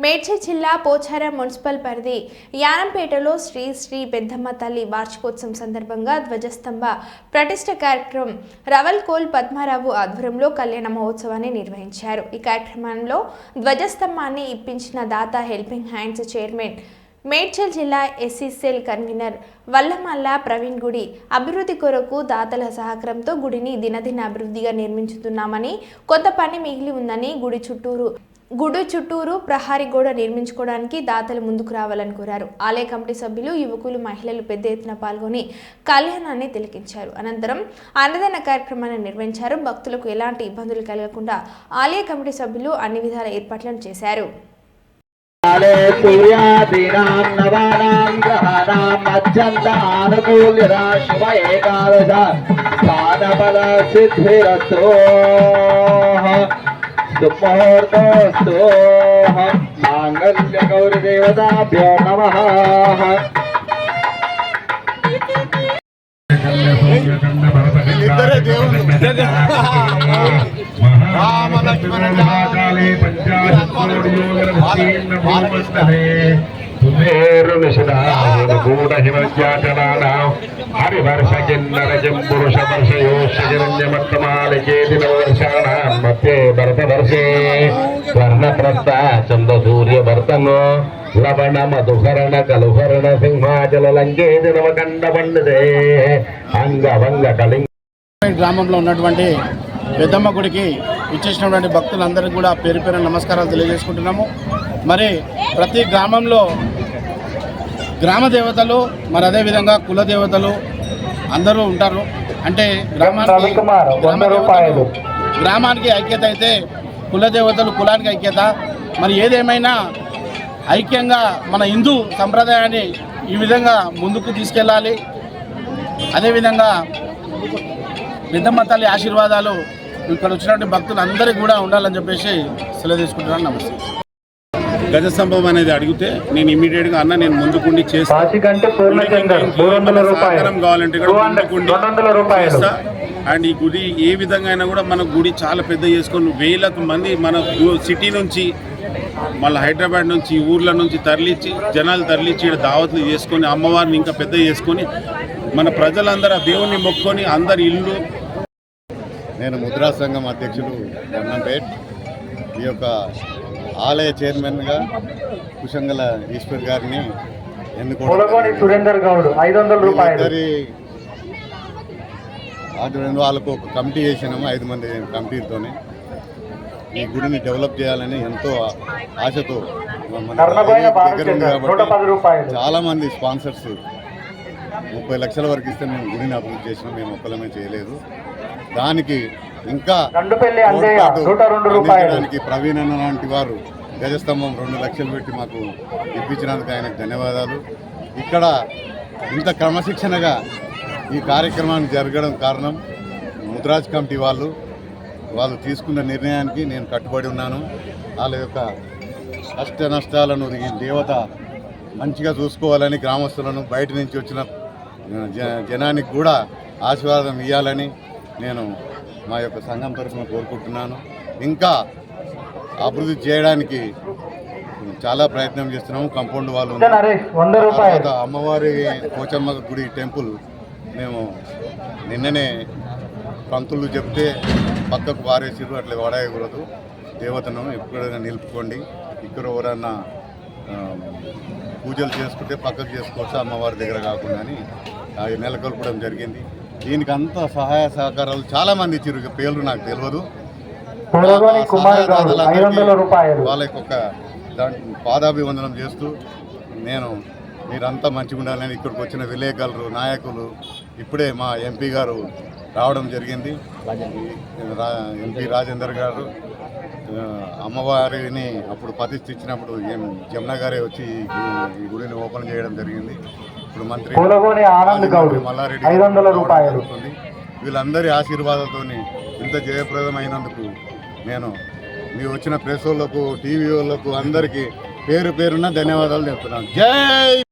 మేడ్చల్ జిల్లా పోచారం మున్సిపల్ పరిధి యానంపేటలో శ్రీ శ్రీ పెద్దమ్మ తల్లి వార్షికోత్సవం సందర్భంగా ధ్వజస్తంభ ప్రతిష్ట కార్యక్రమం రవల్కోల్ పద్మారావు ఆధ్వర్యంలో కళ్యాణ మహోత్సవాన్ని నిర్వహించారు. ఈ కార్యక్రమంలో ధ్వజస్తంభాన్ని ఇప్పించిన దాత హెల్పింగ్ హ్యాండ్స్ చైర్మన్ మేడ్చల్ జిల్లా ఎస్సీసెల్ కన్వీనర్ వల్లమల్ల ప్రవీణ్ గుడి అభివృద్ధి కొరకు దాతల సహకారంతో గుడిని దినదిన అభివృద్ధిగా నిర్మించుతున్నామని కొత్త పని మిగిలి ఉందని గుడి చుట్టూరు గుడి చుట్టూరు ప్రహారీ గోడ నిర్మించుకోవడానికి దాతలు ముందుకు రావాలని కోరారు. ఆలయ కమిటీ సభ్యులు యువకులు మహిళలు పెద్ద ఎత్తున పాల్గొని కళ్యాణాన్ని తిలకించారు. అనంతరం అన్నదాన కార్యక్రమాన్ని నిర్వహించారు. భక్తులకు ఎలాంటి ఇబ్బందులు కలగకుండా ఆలయ కమిటీ సభ్యులు అన్ని విధాల ఏర్పాట్లను చేశారు. काले सुपोर्णोऽस्तोह माङ्गल्यगौरिदेवताभ्यो नमः रामलक्ष्मण महाकाले पञ्चाशत् లక్ష్మణ మహాకాళే పంచాశత్కోటియోగరభక్తీర్ణభూమస్తనే హరివర్షకిన్నరజం పురుషవర్షయోషజరణ్యమత్తమాలికేదినవర్షాణం మధ్యే భరతవర్షే స్వర్ణప్రస్థ చంద్ర సూర్య భర్తను లవణ మధుకరణ కలుహరణ సింహాచల లంకేది నవకండ పండుదే అంగవంగ కలింగ. గ్రామంలో ఉన్నటువంటి పెద్దమ్మ గుడికి ఇచ్చేసినటువంటి భక్తులందరికీ కూడా పేరు పేరు నమస్కారాలు తెలియజేసుకుంటున్నాము. మరి ప్రతి గ్రామంలో గ్రామ దేవతలు మరి అదేవిధంగా కుల దేవతలు అందరూ ఉంటారు. అంటే గ్రామానికి గ్రామ. దేవతలు గ్రామానికి ఐక్యత అయితే కుల దేవతలు కులానికి ఐక్యత. మరి ఏదేమైనా ఐక్యంగా మన హిందూ సంప్రదాయాన్ని ఈ విధంగా ముందుకు తీసుకెళ్ళాలి. అదేవిధంగా పెద్దమ్మ తల్లి ఆశీర్వాదాలు ఇక్కడ వచ్చినటువంటి భక్తులు అందరికీ కూడా ఉండాలని చెప్పేసి సెలవు తీసుకుంటున్నాను. నమస్తే. గజస్తంభం అనేది అడిగితే నేను ఇమీడియట్గా అన్న నేను ముందుకుండి చేస్తా. కాశీకంటే పూర్ణచందర్ మూడు వందల రూపాయలు. సహకారం కావాలంటే కూడా. అండ్ ఈ గుడి ఏ విధంగా అయినా కూడా మన గుడి చాలా పెద్ద చేసుకొని వేలకు మంది మన గు- సిటీ నుంచి మళ్ళీ హైదరాబాద్ నుంచి ఊర్ల నుంచి తరలించి జనాలు తరలించి ఈడ దావత్లు చేసుకొని అమ్మవారిని ఇంకా పెద్ద చేసుకొని మన ప్రజలందరూ ఆ దేవుణ్ణి మొక్కుకొని అందరి ఇల్లు. నేను ముద్రా సంఘం అధ్యక్షుడు ఈ యొక్క ఆలయ చైర్మన్గా కుశంగల ఈశ్వర్ గారిని ములగోని సురేందర్ గౌడ్ ఐదు వందల రూపాయలు. వీళ్ళిద్దరి ఆధ్వర్యంలో వాళ్ళకు ఒక కమిటీ చేసినాము ఐదు మంది కమిటీతోని. ఈ గుడిని డెవలప్ చేయాలని ఎంతో ఆశతో కాబట్టి చాలా మంది స్పాన్సర్స్ ముప్పై లక్షల వరకు ఇస్తే మేము గుడిని అభివృద్ధి చేసినాం మేము ఒక్కలమే చేయలేదు. దానికి ఇంకా అందించడానికి ప్రవీణ్ అన్న లాంటి వారు గజస్తంభం రెండు లక్షలు పెట్టి మాకు ఇప్పించినందుకు ఆయనకు ధన్యవాదాలు. ఇక్కడ ఇంత క్రమశిక్షణగా ఈ కార్యక్రమాన్ని జరగడం కారణం ముద్రాజ్ కమిటీ వాళ్ళు. వాళ్ళు తీసుకున్న నిర్ణయానికి నేను కట్టుబడి ఉన్నాను. వాళ్ళ యొక్క కష్ట నష్టాలను ఈ దేవత మంచిగా చూసుకోవాలని గ్రామస్తులను బయట నుంచి వచ్చిన జ- జనానికి కూడా ఆశీర్వాదం ఇవ్వాలని నేను మా యొక్క సంఘం తరఫున కోరుకుంటున్నాను. ఇంకా అభివృద్ధి చేయడానికి చాలా ప్రయత్నం చేస్తున్నాము. కంపౌండ్ వాళ్ళు తర్వాత అమ్మవారి పోచమ్మ గుడి టెంపుల్ మేము నిన్ననే పంతులు చెప్తే పక్కకు పారేసిర్రు అట్లా వాడేయకూడదు. దేవతను ఎప్పుడైనా నిలుపుకోండి. ఇక్కడ ఎవరన్నా పూజలు చేసుకుంటే పక్కకు చేసుకోవచ్చు అమ్మవారి దగ్గర కాకుండా అని నెలకొల్పడం జరిగింది. దీనికి అంత సహాయ సహకారాలు చాలా మంది ఇచ్చారు. ఇక పేర్లు నాకు తెలియదు ఒక దాంట్లో పాదాభివందనం చేస్తూ నేను మీరంతా మంచిగా ఉండాలని ఇక్కడికి వచ్చిన విలేకరులు నాయకులు ఇప్పుడే మా ఎంపీ గారు రావడం జరిగింది. ఎంపీ రాజేందర్ గారు అమ్మవారిని అప్పుడు ప్రతిష్ఠించినప్పుడు ఏం జమున గారే వచ్చి ఈ గుడిని ఓపెన్ చేయడం జరిగింది. ఇప్పుడు మంత్రి మల్లారెడ్డి జరుగుతుంది. వీళ్ళందరి ఆశీర్వాదాలతోని ఇంత జయప్రదమైనందుకు నేను మీ వచ్చిన ప్రెస్ వాళ్ళకు టీవీ వాళ్ళకు అందరికీ పేరు పేరున ధన్యవాదాలు చెప్తున్నాను. జై